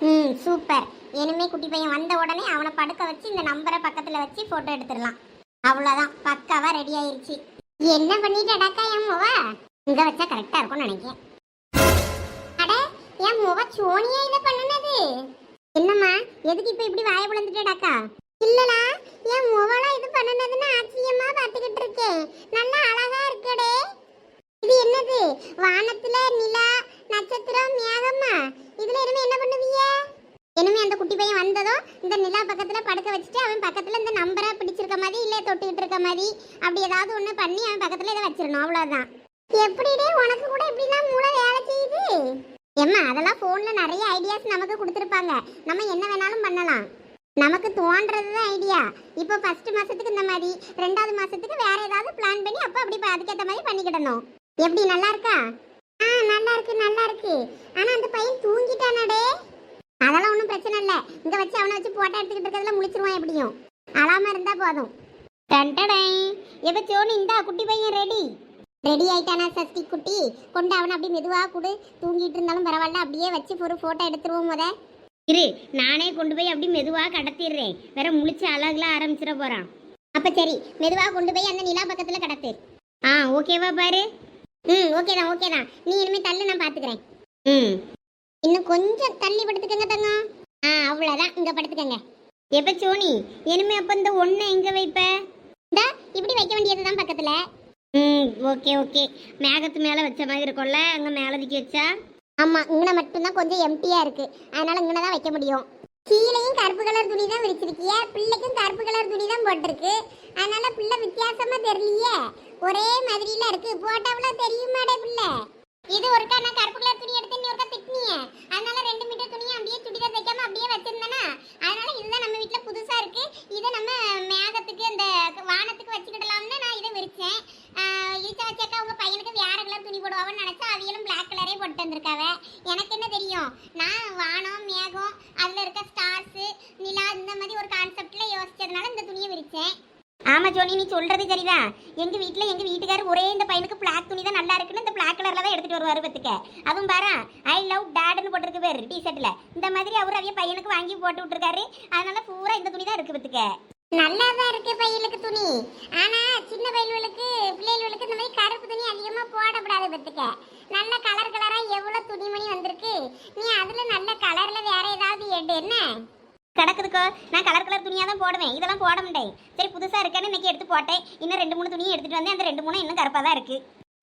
ம் சூப்பர். இனிமே குட்டி பையன் வந்த உடனே அவனை படுக்க வச்சு இந்த நம்பரை பக்கத்துல வச்சு போட்டோ எடுத்துடலாம். அவ்வளோதான் பக்காவா ரெடி ஆயிருச்சு. என்ன பண்ணிட்டடாக்கா என் முவ? இங்க வச்சா கரெக்டா இருக்கும்னு நினைக்கிறேன். அட என் முவ சோனியா இதை பண்ணுனது? என்னம்மா எதுக்கு இப்ப இப்படி வாய பிளந்துட்டடாக்கா? இல்லடா என் முவலாம் இது பண்ணுனதுன்னு ஆச்சரியமா பார்த்துக்கிட்டு இருக்கேன். நல்லா அழகா இருக்கடே. இது என்னது? வானத்துல நிலா நட்சத்திரம் மேகமா? இதுல இனிமே என்ன பண்ணுவீங்க? இனிமே அந்த குட்டி பையன் வந்ததும் இந்த நிலா பக்கத்துல படுக்க வச்சுட்டு அவன் பக்கத்துல இந்த நம்பரை பிடிச்சிருக்க மாதிரி இல்ல தொட்டுக்கிட்டு இருக்க மாதிரி அப்படி ஏதாவது ஒண்ணு பண்ணி அவன் பக்கத்துல இதை வச்சிடணும் அவ்வளவுதான். எப்படிடே? உனக்கு கூட இப்படிலாம் மூளை வேலை செய்யுது? ஏம்மா அதெல்லாம் போன்ல நிறைய ஐடியாஸ் நமக்கு கொடுத்துருப்பாங்க. நம்ம என்ன வேணாலும் பண்ணலாம். நமக்கு தோன்றது தான் ஐடியா இப்போ ஃபர்ஸ்ட் மாசத்துக்கு இந்த மாதிரி ரெண்டாவது மாசத்துக்கு வேற ஏதாவது பிளான் பண்ணி அப்போ அப்படி அதுக்கேற்ற மாதிரி பண்ணிக்கிடணும். எப்படி நல்லா இருக்கா? இருக்கு நல்லா இருக்கு. ஆனா அந்த பையன் தூங்கிட்டானடே. அதெல்லாம் ஒன்றும் பிரச்சனை இல்லை. இங்கே வச்சு அவனை வச்சு போட்டோ எடுத்துக்கிட்டு இருக்கிறதுல முழிச்சிருவான் எப்படியும். அழாம இருந்தா போதும். டண்டடை எப்ப சோனு இந்தா குட்டி பையன் ரெடி ரெடி ஆயிட்டானா சஷ்டி குட்டி? கொண்டு அவனை அப்படியே மெதுவா கொடு. தூங்கிட்டு இருந்தாலும் பரவாயில்ல அப்படியே வச்சு ஒரு போட்டோ எடுத்துருவோம் முத. இரு நானே கொண்டு போய் அப்படி மெதுவாக கடத்திடுறேன். வேற முழிச்சு அழகுலாம் ஆரம்பிச்சிட போறான். அப்ப சரி மெதுவா கொண்டு போய் அந்த நிலா பக்கத்துல கடத்து. ஆ ஓகேவா பாரு. ம் ஓகே தான் ஓகே தான் நீ இனிமே தள்ளு நான் பாத்துக்கிறேன். ம். இன்னும் கொஞ்சம் தள்ளி படுத்துக்கங்க தங்கம். ஆ அவ்வளோதான் இங்க படுத்துக்கங்க. எப்ப சோனி? இனிமே அப்ப இந்த ஒன்றை எங்க வைப்ப? இந்தா இப்படி வைக்க வேண்டியது தான் பக்கத்துல. ம் ஓகே ஓகே. மேகத்து மேலே வச்ச மாதிரி இருக்கும்ல அங்கே மேலே தூக்கி வச்சா? ஆமா இங்கன மட்டும்தான் கொஞ்சம் எம்டியா இருக்கு. அதனால இங்கன தான் வைக்க முடியும். கீழையும் கருப்பு கலர் துணி தான் விரிச்சிருக்கிய. பிள்ளைக்கும் கருப்பு கலர் துணி தான் போட்டிருக்கு. அதனால பிள்ளை வித்தியாசமா தெரியலையே. ஒரே மாதிரில இருக்கு. போட்டாவில தெரியுமாடே பிள்ளை? இது ஒருக்கா நான் கருப்பு கலர் துணி எடுத்து நீ ஒருக்கா திட்டினியே. அதனால ரெண்டு மீட்டர் துணியை அப்படியே சுடிதார் தைக்காம அப்படியே வச்சிருந்தேனா அதனால இதுதான் நம்ம வீட்ல புதுசா இருக்கு இதை நம்ம மேகத்துக்கு அந்த வானத்துக்கு வச்சுக்கிடலாம்னு நான் இதை விரிச்சேன் இழுச்ச வச்சாக்கா உங்க பையனுக்கு வேற கலர் துணி போடுவான்னு நினைச்சா அவியலும் பிளாக் கலரே போட்டு வந்திருக்காவ எனக்கு என்ன தெரியும் நான் வானம் மேகம் அதுல இருக்க ஸ்டார்ஸ் நிலா இந்த மாதிரி ஒரு கான்செப்ட்ல யோசிச்சதுனால இந்த துணியை விரிச்சேன் ஆமா சோனி நீ சொல்றது சரிதான் எங்க வீட்டுல எங்க வீட்டுக்காரர் ஒரே இந்த பையனுக்கு பிளாக் துணி தான் நல்லா இருக்குன்னு இந்த பிளாக் கலர்ல தான் எடுத்துட்டு வருவாரு பத்துக்க அதுவும் பாரு ஐ லவ் டேட்னு போட்டிருக்கு பேர் டி ஷர்ட்ல இந்த மாதிரி அவர் அவைய பையனுக்கு வாங்கி போட்டு விட்டுருக்காரு. அதனால பூரா இந்த துணி தான் இருக்கு பத்துக்க நல்லா தான் இருக்கு பையனுக்கு துணி. ஆனா சின்ன பையல்களுக்கு பிள்ளைகளுக்கு இந்த மாதிரி கருப்பு துணி அதிகமா போடப்படாது பத்துக்க நல்ல கலர் கலரா எவ்வளவு துணிமணி வந்திருக்கு. நீ அதுல நல்ல கலர்ல வேற ஏதாவது எடு. என்ன? கிடக்குதுக்கோ? நான் கலர் கலர் துணியாக தான் போடுவேன். இதெல்லாம் போட மாட்டேன். சரி புதுசாக இருக்கேன்னு இன்னைக்கு எடுத்து போட்டேன். இன்னும் ரெண்டு மூணு துணியும் எடுத்துட்டு வந்தேன். அந்த ரெண்டு மூணு இன்னும் கருப்பாக தான் இருக்குது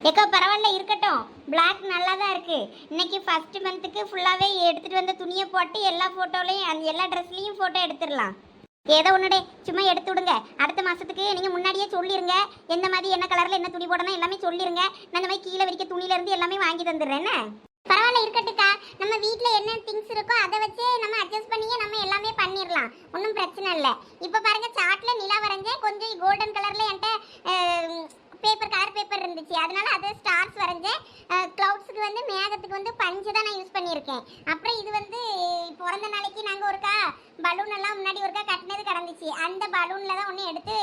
ஏக்கோ பரவாயில்ல இருக்கட்டும். பிளாக் நல்லா தான் இருக்கு. இன்னைக்கு ஃபஸ்ட்டு மந்த்துக்கு ஃபுல்லாகவே எடுத்துகிட்டு வந்த துணியை போட்டு எல்லா ஃபோட்டோலையும் அந்த எல்லா ட்ரெஸ்லையும் ஃபோட்டோ எடுத்துடலாம். ஏதோ ஒன்றுடே சும்மா எடுத்து விடுங்க. அடுத்த மாதத்துக்கு நீங்கள் முன்னாடியே சொல்லிடுங்க எந்த மாதிரி என்ன கலரில் என்ன துணி போடணும் எல்லாமே சொல்லிடுங்க நான் இந்த மாதிரி கீழே விரிக்க துணியிலேருந்து எல்லாமே வாங்கி தந்துடுறேன் பரவாயில்ல இருக்கட்டுக்கா நம்ம வீட்ல என்ன திங்ஸ் இருக்கோ அதை வச்சு நம்ம அட்ஜஸ்ட் பண்ணியே நம்ம எல்லாமே பண்ணிடலாம் ஒன்றும் பிரச்சனை இல்லை. இப்போ பாருங்க சார்ட்ல நிலா வரைஞ்சேன் கொஞ்சம் கோல்டன் கலர்ல என்கிட்ட பேப்பர் கலர் பேப்பர் இருந்துச்சு. அதனால அது ஸ்டார்ஸ் வரைஞ்சேன் க்ளவுட்ஸுக்கு வந்து மேகத்துக்கு வந்து பஞ்சு தான் நான் யூஸ் பண்ணியிருக்கேன். அப்புறம் இது வந்து பிறந்த நாளைக்கு நாங்கள் ஒருக்கா பலூன் எல்லாம் முன்னாடி ஒருக்கா கட்டினது கிடந்துச்சு. அந்த பலூனில் தான் ஒன்று எடுத்து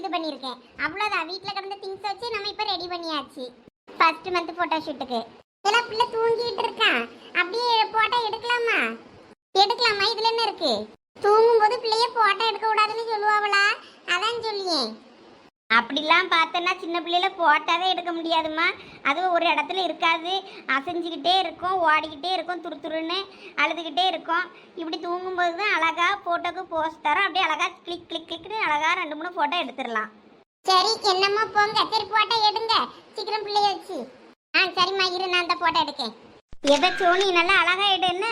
இது பண்ணியிருக்கேன். அவ்வளோதான் வீட்டில் கிடந்த திங்ஸ் வச்சு நம்ம இப்போ ரெடி பண்ணியாச்சு. ஃபஸ்ட்டு மந்த் ஃபோட்டோ ஷூட்டுக்கு இதெல்லாம் பிள்ளை தூங்கிட்டு இருக்கான் அப்படியே போட்டா எடுக்கலாமா? எடுக்கலாமா? இதுல என்ன இருக்கு? தூங்கும் போது பிள்ளைய போட்டா எடுக்க கூடாதுன்னு சொல்லுவாங்களா அதான் சொல்லியே. அப்படிலாம் பார்த்தோன்னா சின்ன பிள்ளையில போட்டாவே எடுக்க முடியாதும்மா. அதுவும் ஒரு இடத்துல இருக்காது. அசைஞ்சுக்கிட்டே இருக்கும் ஓடிக்கிட்டே இருக்கும் துரு துருன்னு அழுதுகிட்டே இருக்கும். இப்படி தூங்கும்போது தான் அழகாக ஃபோட்டோக்கு போஸ்ட் தரோம். அப்படியே அழகாக கிளிக் கிளிக் கிளிக்னு அழகாக ரெண்டு மூணு ஃபோட்டோ எடுத்துடலாம். சரி என்னம்மா போங்க. சரி போட்டோ எடுங்க. சீக்கிரம் பிள்ளைய வச்சு. ஆ சரிம்மா இரு நான் அந்த போட்டோ எடுக்கேன். எதை சோனி நல்லா அழகா எடு என்ன?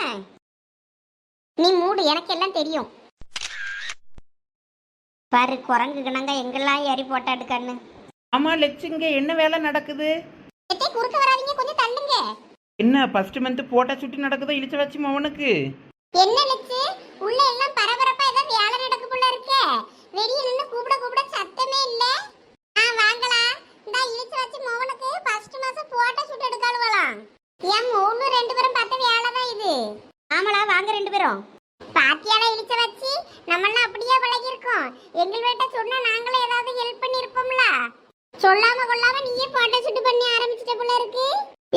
நீ மூடு எனக்கு எல்லாம் தெரியும். பாரு குரங்கு கிணங்க எங்கெல்லாம் ஏறி போட்டோ எடுக்கன்னு ஆமா லெச்சு இங்க என்ன வேலை நடக்குது? எத்தே குறுக்க வராதீங்க கொஞ்சம் தள்ளுங்க. என்ன ஃபர்ஸ்ட் மந்த் போட்டோ சுட்டி நடக்குதோ இழிச்ச வச்சு மவனுக்கு என்ன லட்சு? உள்ள எல்லாம் பரபரப்பா ஏதோ வேலை நடக்கு போல இருக்கே. வெளிய நின்னு கூப்பிட கூப்பிட சத்தமே இல்ல ஆ வாங்கலாம் இந்த இழுச்சு வச்சு மோகனுக்கு ஃபர்ஸ்ட் மாசம் போட்டோ ஷூட் எடுக்காளுவலாம் ஒண்ணு ரெண்டு பேரும் பார்த்த வேலை தான் இது. ஆமாடா வாங்க ரெண்டு பேரும். பாத்தியால இழிச்ச வச்சு நம்மளாம் அப்படியே பழகி இருக்கோம் எங்கள் வீட்டை சொன்னா நாங்களும் ஏதாவது ஹெல்ப் பண்ணிருப்போம்ல சொல்லாம கொள்ளாம நீயே போட்டோ ஷூட் பண்ணி ஆரம்பிச்சிட்ட போல இருக்கு.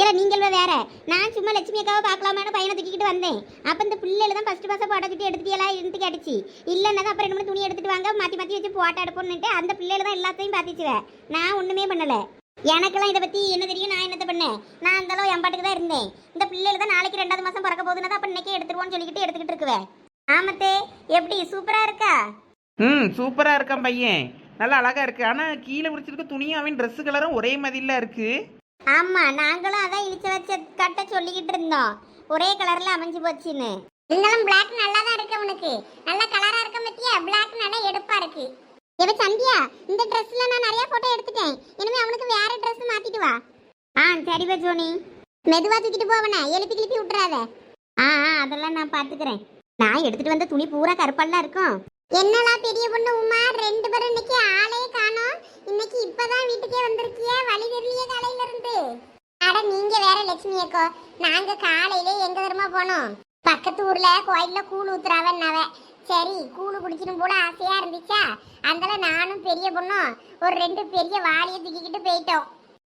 இல்ல நீங்கள் வேற? நான் சும்மா லட்சுமி அக்காவை பார்க்கலாமான்னு பையனை தூக்கிட்டு வந்தேன். அப்ப இந்த பிள்ளைல தான் ஃபர்ஸ்ட் பாச போட்டோ கிட்டி எடுத்துட்டியலா இருந்து கேட்டுச்சு. இல்லைன்னா அப்புறம் ரெண்டு மூணு துணி எடுத்துட்டு வாங்க மாத்தி மாத்தி வச்சு போட்டோ எடுப்போம்னுட்டு அந்த பிள்ளைல தான் எல்லாத்தையும் பாத்திச்சுவேன் நான் ஒண்ணுமே பண்ணல. எனக்கெல்லாம் இதை பத்தி என்ன தெரியும்? நான் என்னத்த பண்ணேன்? நான் அந்த அளவு என் பாட்டுக்கு தான் இருந்தேன். இந்த பிள்ளைல தான் நாளைக்கு ரெண்டாவது மாசம் பிறக்க போகுதுன்னா அப்ப இன்னைக்கே எடுத்துருவோம்னு சொல்லிக்கிட்டு எடுத்துக்கிட்டு இருக்குவேன் ஆமத்தே எப்படி? சூப்பரா இருக்கா? ம் சூப்பராக இருக்கான் பையன். நல்லா அழகா இருக்கு. ஆனால் கீழே பிடிச்சிருக்க துணியும் அவன் ட்ரெஸ் கலரும் ஒரே மாதிரில இருக்கு. ஆமா நாங்களும் அதான் இழிச்ச வச்ச கட்ட சொல்லிக்கிட்டு இருந்தோம். ஒரே கலர்ல அமைஞ்சு போச்சுன்னு. இருந்தாலும் பிளாக் நல்லா தான் இருக்கு உனக்கு. நல்ல கலரா இருக்க பத்தியா பிளாக் நல்லா எடுப்பா இருக்கு. இவ சந்தியா இந்த ட்ரெஸ்ல நான் நிறைய போட்டோ எடுத்துட்டேன். இனிமே அவனுக்கு வேற ட்ரெஸ் மாத்திட்டு வா. ஆ சரிப்பா ஜோனி. மெதுவா தூக்கிட்டு போவனே எழுப்பி கிளப்பி விட்டுறாத. ஆ ஆ அதெல்லாம் நான் பாத்துக்கிறேன். நான் எடுத்துட்டு வந்த துணி பூரா கருப்பெல்லாம் இருக்கும். என்னடா பெரிய பொண்ணு உமா? ரெண்டு பேரும் இன்னைக்கு ஆளே காணோம். இன்னைக்கு இப்பதான் வீட்டுக்கே வந்திருக்கியே. வழி தெரியலையே காலையில இருந்து. அட நீங்க வேற லட்சுமி அக்கோ. நாங்க காலையில எங்க தரமா போனோம்? பக்கத்து ஊர்ல கோயில்ல கூழ் ஊத்துறாவன்னாவ சரி கூழு குடிக்கணும் போல ஆசையா இருந்துச்சா? அதனால நானும் பெரிய பொண்ணும் ஒரு ரெண்டு பெரிய வாளியை தூக்கிக்கிட்டு போயிட்டோம்.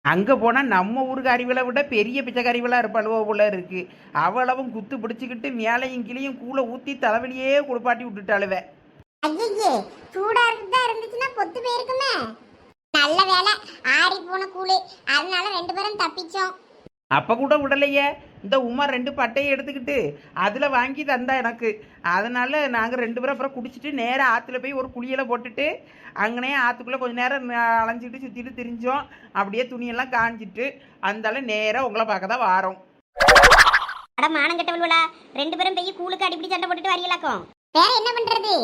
அங்கே போனால் நம்ம ஊருக்கு அறிவிலை விட பெரிய பிச்சைக்கறிவளாக இருப்பாளுவோ போல இருக்கு. அவளவும் குத்து பிடிச்சிக்கிட்டு மேலையும் கீழையும் கூழ ஊற்றி தலைவலியே குளிப்பாட்டி விட்டுட்டாளுவ. ஐயே சூடா இருக்குதா இருந்துச்சுன்னா பொத்து போயிருக்குமே. நல்ல வேலை ஆறி போன கூழு. அதனால ரெண்டு பேரும் தப்பிச்சோம். அப்போ கூட விடலையே. இந்த உமா ரெண்டு பட்டையை எடுத்துக்கிட்டு அதில் வாங்கி தந்தா எனக்கு. அதனால நாங்கள் ரெண்டு பேரும் அப்புறம் குடிச்சிட்டு நேராக ஆற்றுல போய் ஒரு குளியலை போட்டுட்டு அங்கனே ஆற்றுக்குள்ளே கொஞ்ச நேரம் அலைஞ்சிட்டு சுற்றிட்டு திரிஞ்சோம். அப்படியே துணியெல்லாம் காஞ்சிட்டு அந்தால நேராக உங்களை பார்க்க தான் வாரோம். அட மானம் கெட்டவள்வளா ரெண்டு பேரும் போய் கூழுக்கு அடிப்படி சண்டை போட்டுட்டு வரீங்களாக்கும் வேற என்ன பண்றது?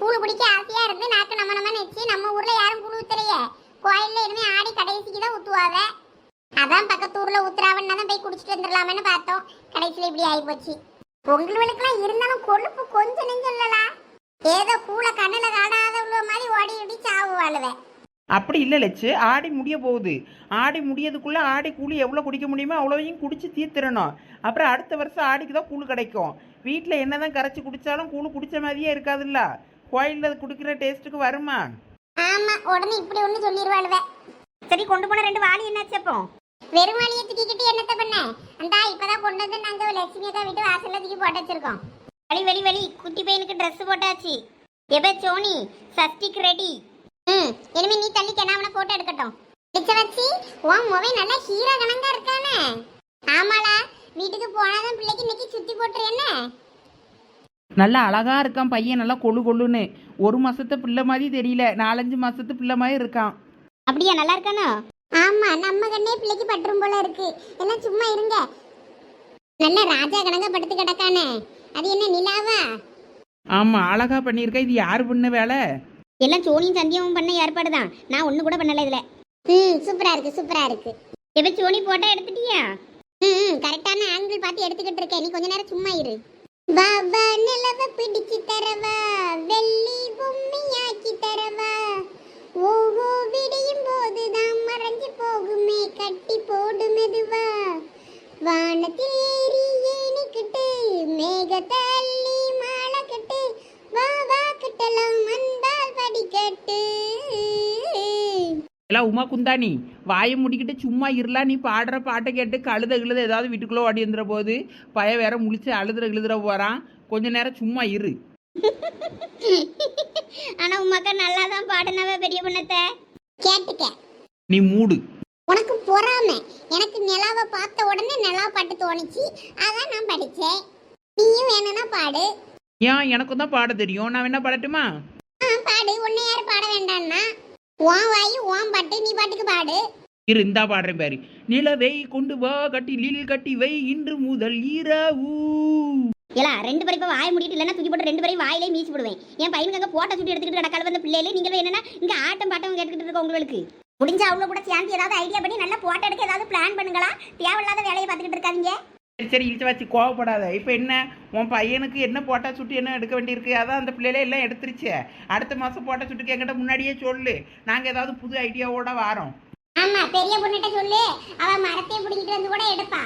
கூழ் குடிக்க ஆசையா இருந்து நாக்கு நம்ம நம்ம வச்சு நம்ம ஊர்ல யாரும் கூழ் ஊத்துறையே கோயில்ல இனிமே ஆடி கடைசிக்கு தான் ஊத்துவாவ. அதான் பக்கத்து ஊர்ல ஊத்துறாவன்னா தான் போய் குடிச்சிட்டு வந்துடலாமேன்னு பார்த்தோம். கடைசியில இப்படி ஆகி போச்சு. பொங்கலுக்கெல்லாம் இருந்தாலும் கொழுப்பு கொஞ்சம் நெஞ்சம் இல்லலா ஏதோ கூழ கண்ணுல காணாத உள்ள மாதிரி ஓடி ஓடி சாவு வாழுவேன் அப்படி இல்லை லட்சு ஆடி முடிய போகுது. ஆடி முடியதுக்குள்ளே ஆடி கூலி எவ்வளோ குடிக்க முடியுமோ அவ்வளோவையும் குடிச்சு தீர்த்திடணும். அப்புறம் அடுத்த வருஷம் ஆடிக்கு தான் கூழ் கிடைக்கும். வீட்டில் என்ன தான் கரைச்சி குடித்தாலும் கூழ் குடிச்ச மாதிரியே இருக்காதுல்ல. கோயிலில் குடிக்கிற டேஸ்ட்டுக்கு வருமா? ஆமா உடனே இப்படி ஒண்ணு சொல்லிடுவாளுவே சரி கொண்டு போன ரெண்டு வாளி என்னாச்சு அப்போ? வெறும் வழியை தூக்கிக்கிட்டு என்னத்த பண்ண? அந்த இப்பதான் கொண்டு வந்து நாங்க லட்சுமி அக்கா வீட்டு வாசல்ல தூக்கி போட்டு வச்சிருக்கோம். வெளி வெளி வெளி குட்டி பையனுக்கு Dress போட்டாச்சு. எப்ப சோனி? சஷ்டிக்கு ரெடி ம் இனிமே நீ தள்ளி அவனை போட்டோ எடுக்கட்டும். பிச்சை வச்சு உன் முவை நல்லா ஹீரோ கணங்கா இருக்கானே. ஆமாடா வீட்டுக்கு போனாதான் பிள்ளைக்கு இன்னைக்கு சுத்தி போட்டுருன்னு நல்லா அழகா இருக்கான் பையன் நல்லா கொழு கொழுன்னு. ஒரு மாசத்து பிள்ளை மாதிரி தெரியல. நாலஞ்சு மாசத்து பிள்ளை மாதிரி இருக்கான். அப்படியா நல்லா இருக்கானோ? ஆமா நம்ம கண்ணே பிள்ளைக்கு பற்றும் போல இருக்கு. எல்லாம் சும்மா இருங்க. நல்ல ராஜா கணங்க படுத்து கிடக்கானே. அது என்ன நிலாவா? ஆமா அழகா பண்ணியிருக்க. இது யாரு பண்ண வேலை? எல்லாம் சோனியும் சந்தியாவும் பண்ண ஏற்பாடு தான். நான் ஒண்ணு கூட பண்ணல இதுல. ம் சூப்பரா இருக்கு சூப்பரா இருக்கு. எப்ப சோனி போட்டோ எடுத்துட்டியா? ம் கரெக்டான ஆங்கிள் பார்த்து எடுத்துக்கிட்டு இருக்கேன். நீ கொஞ்ச நேரம் சும்மா இரு. வா நிலவ பிடிச்சு தரவா வெள்ளி பொம்மையாக்கி தரவா. ஓஹோ விடியும் போதுதான். எல்லாம் உமா குந்தாணி வாயை முடிக்கிட்டு சும்மா இருலாம் நீ பாடுற பாட்டை கேட்டு கழுத கழுத ஏதாவது வீட்டுக்குள்ளே ஓடி வந்துற போது பய வேற முழிச்சு அழுதுற எழுதுற போறான். கொஞ்ச நேரம் சும்மா இரு. ஆனா உமாக்கா நல்லா தான் பாடுனவ பெரிய பொண்ணத்தை. கேட்டுக்க. நீ மூடு. உனக்கு பொறாமை. எனக்கு நிலாவை பார்த்த உடனே நிலா பாட்டு தோணுச்சு. அதான் நான் படிச்சேன். நீயும் வேணும்னா பாடு. ஏன்? எனக்கும் தான் பாட தெரியும். நான் என்ன பாடட்டுமா? ஆ பாடு. உன்னை யார் பாட வேண்டாம்னா உன் வாயு உன் பாட்டு நீ பாட்டுக்கு பாடு. இரு இந்தா பாடுறேன் பாரு. நிலவை கொண்டு வா கட்டிலில் கட்டி வை இன்று முதல் இரவு. ஏலா ரெண்டு பேரும் இப்ப வாய் முடிட்டு இல்லைன்னா தூக்கி போட்டு ரெண்டு பேரும் வாயிலே மீசி போடுவேன். என் பையனுக்கு அங்க போட்டோ சுட்டி எடுத்துக்கிட்டு கிடக்கால வந்த பிள்ளைல நீங்க என்னன்னா இங்க ஆட்டம் பாட்டம் கேட்டுக்கிட்டு இருக்க உங்களுக்கு. முடிஞ்சா அவங்க கூட சேர்ந்து ஏதாவது ஐடியா பண்ணி நல்லா போட்டோ எடுக்க ஏதாவது பிளான் பண்ணுங்களா? தேவையில்லாத வேலையை பார்த்துக்கிட்டு இருக்காதீங்க. சரி சரி இழுத்து வச்சு கோவப்படாத. இப்போ என்ன? உன் பையனுக்கு என்ன போட்டா சுட்டு என்ன எடுக்க வேண்டியிருக்கு? அதான் அந்த பிள்ளையில எல்லாம் எடுத்துருச்சு. அடுத்த மாதம் போட்டா சுட்டுக்கு என்கிட்ட முன்னாடியே சொல்லு. நாங்கள் ஏதாவது புது ஐடியாவோட வாரோம். ஆமா பெரிய பொண்ணுகிட்ட சொல்லு. அவ மரத்தையே பிடிக்கிட்டு வந்து கூட எடுப்பா.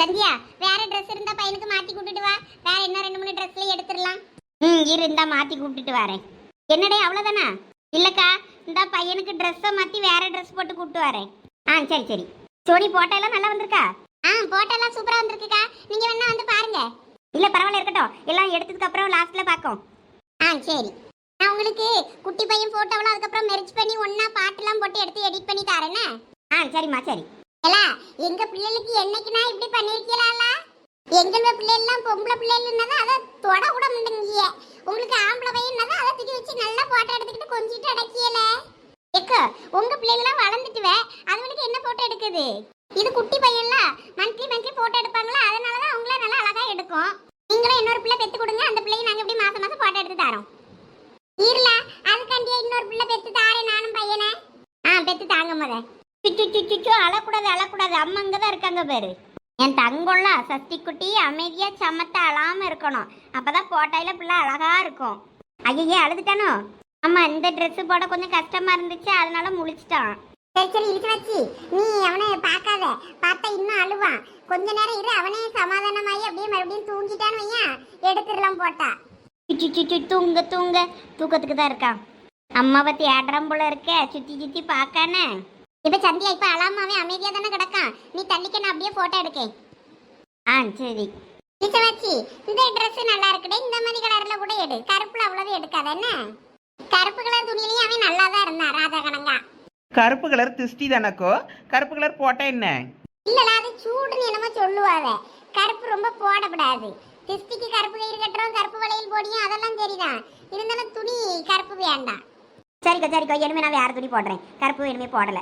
சந்தியா வேற ட்ரெஸ் இருந்தா பையனுக்கு மாத்தி கூட்டிட்டு வா. வேற என்ன ரெண்டு மூணு ட்ரெஸ்ல எடுத்துடலாம். ம் இருந்தா மாத்தி கூப்பிட்டுட்டு வரேன். என்னடே அவ்வளோதானா இல்லக்கா இந்த பையனுக்கு ட்ரெஸ்ஸை மாத்தி வேற ட்ரெஸ் போட்டு கூப்பிட்டு வரேன். ஆ சரி சரி. சோனி போட்டோ எல்லாம் நல்லா வந்திருக்கா? ஆ போட்டோலாம் சூப்பரா வந்திருக்குக்கா. நீங்க வேணா வந்து பாருங்க. இல்ல பரவாயில்ல இருக்கட்டும். எல்லாம் எடுத்ததுக்கு அப்புறம் லாஸ்ட்ல பாக்கோம். ஆ சரி. நான் உங்களுக்கு குட்டி பையன் போட்டோவெல்லாம் அதுக்கப்புறம் மெர்ஜ் பண்ணி ஒண்ணா பாட்டுலாம் போட்டு எடுத்து எடிட் பண்ணி தரேனே ஆ சரிம்மா சரி. ஏலா எங்க பிள்ளைகளுக்கு என்னைக்கு நான் இப்படி பண்ணிருக்கீங்களா எங்களோட பிள்ளைலாம் பொம்பளை பிள்ளைகள்னா அதை தொட கூட மாட்டேங்கிய. உங்களுக்கு ஆம்பளை பையன் அதை தூக்கி வச்சு நல்லா போட்டோ எடுத்துக்கிட்டு கொஞ்சிட்டு அடக்கியல? எக்க உங்க பிள்ளைங்களாம் வளர்ந்துட்டுவே அதுங்களுக்கு என்ன போட்டோ எடுக்குது? இது குட்டி பையன்ல. மந்த்லி மந்த்லி போட்டோ எடுப்பாங்களா? அதனால தான் அவங்கள நல்லா அழகா எடுக்கும். நீங்களும் இன்னொரு பிள்ளை பெத்து கொடுங்க. அந்த பிள்ளையை நாங்க இப்படி மாசம் மாசம் போட்டோ எடுத்து தரோம். இருல அதுக்காண்டியே இன்னொரு பிள்ளை பெத்து தாரேன் நானும் பையனை. ஆ பெத்து தாங்க முத. சுச்சு அழக்கூடாது அழக்கூடாது. அம்மா அங்கே தான் இருக்காங்க பேரு. என் தங்கொள்ள சஷ்டி குட்டி அமைதியா சமத்த அழாம இருக்கணும். அப்பதான் போட்டாயில பிள்ளை அழகா இருக்கும். ஐயே அழுதுட்டானோ? ஆமா இந்த ட்ரெஸ் போட கொஞ்சம் கஷ்டமா இருந்துச்சு. அதனால முழிச்சிட்டான். சரி சரி இழுத்து வச்சு. நீ அவனை பார்க்காத. பார்த்தா இன்னும் அழுவான் கொஞ்ச நேரம் இரு அவனே சமாதானமாயி அப்படியே மறுபடியும் தூங்கிட்டான்னு வையன். எடுத்துடலாம் போட்டா. சுச்சு சுச்சு தூங்க தூங்க. தூக்கத்துக்கு தான் இருக்கான். அம்மாவை தேடுறான் போல இருக்க. சுத்தி சுத்தி பார்க்கானே. இப்ப சந்தியா இப்ப அழாமாவே அமைதியா தானே கிடக்கான். நீ தள்ளிக்க நான் அப்படியே போட்டோ எடுக்கேன். ஆ சரி. இசவாச்சி இந்த ட்ரெஸ் நல்லா இருக்குடே. இந்த மாதிரி கலர்ல கூட எடு. கருப்புல அவ்வளவு எடுக்காத என்ன? கருப்பு கலர் துணியிலையும் அவன் நல்லா தான் இருந்தான் ராஜா கணங்கா. கருப்பு கலர் திருஷ்டி தானக்கோ? கருப்பு கலர் போட்டால் என்ன? இல்லல அது சூடுன்னு என்னமோ சொல்லுவாங்க. கருப்பு ரொம்ப போடக்கூடாது திஸ்டிக்கு கருப்பு கயிறு கட்டுறோம் கருப்பு வளையல் போடியும் அதெல்லாம் சரிதான். இருந்தாலும் துணி கருப்பு வேண்டாம். சரிக்கா சரிக்கா இனிமே நான் வேற துணி போடுறேன். கருப்பு இனிமே போடல.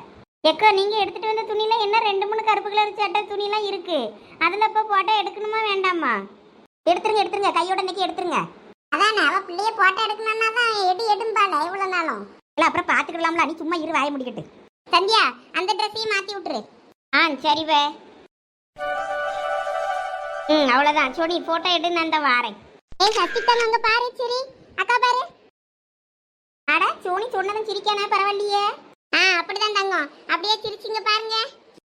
எக்கோ நீங்க எடுத்துட்டு வந்த துணியில என்ன ரெண்டு மூணு கருப்பு கலர் சட்டை துணிலாம் இருக்கு? அதுல இப்ப போட்டோ எடுக்கணுமா வேண்டாமா? எடுத்துருங்க எடுத்துருங்க. கையோட இன்னைக்கு எடுத்துருங்க. அதானே அவ பிள்ளைய போட்டோ எடுக்கணும்னா தான் எடு எடும்பால எவ்வளவு நாளும்? இல்லை அப்புறம் பார்த்துக்கலாம்ல நீ சும்மா இரு வாய முடிக்கட்டு. சந்தியா அந்த ட்ரெஸ்ஸையும் மாத்தி விட்டுரு. ஆ சரி வே. ம் அவ்வளோதான் சோனி போட்டோ எடு நான் இந்த வாரேன். ஏய் சசிதா அங்க பாரு சரி. அக்கா பாரு. அட சோனி சொன்னதும் சிரிக்கானா பரவாயில்லையே. ஆ அப்படிதான் தங்கம். அப்படியே சிரிச்சிங்க பாருங்க.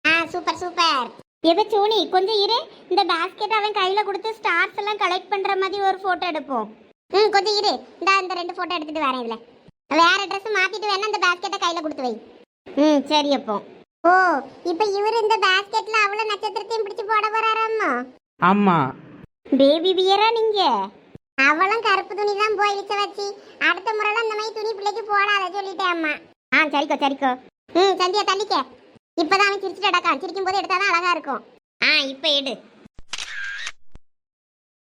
ஆ சூப்பர் சூப்பர். எது சோனி? கொஞ்சம் இரு. இந்த பாஸ்கெட் அவன் கையில் கொடுத்து ஸ்டார்ஸ் எல்லாம் கலெக்ட் பண்ற மாதிரி ஒரு ஃபோட்டோ எடுப்போம். ம் கொஞ்சம் இரு. இந்த இந்த ரெண்டு ஃபோட்டோ எடுத்துகிட்டு வரேன் இதில். வேற Dress மாத்திட்டு வேணா இந்த பாஸ்கெட்டை கையில கொடுத்து வை. ம் சரி அப்போ. ஓ இப்போ இவர் இந்த பாஸ்கெட்ல அவ்வளவு நட்சத்திரத்தையும் பிடிச்சு போட போறாராம்மா ஆமாம் பேபி பியரா நீங்க? அவளும் கருப்பு துணி தான் போய் வச்ச வச்சு அடுத்த முறைலாம் இந்த மாதிரி துணி பிள்ளைக்கு போடாத சொல்லிட்டேன் அம்மா. ஆ சரிக்கோ சரிக்கோ. ம் சந்தியா தள்ளிக்க. இப்பதான் அவன் சிரிச்சுட்டு அடக்கான் சிரிக்கும் போது எடுத்தாதான் அழகா இருக்கும். ஆ இப்போ எடு.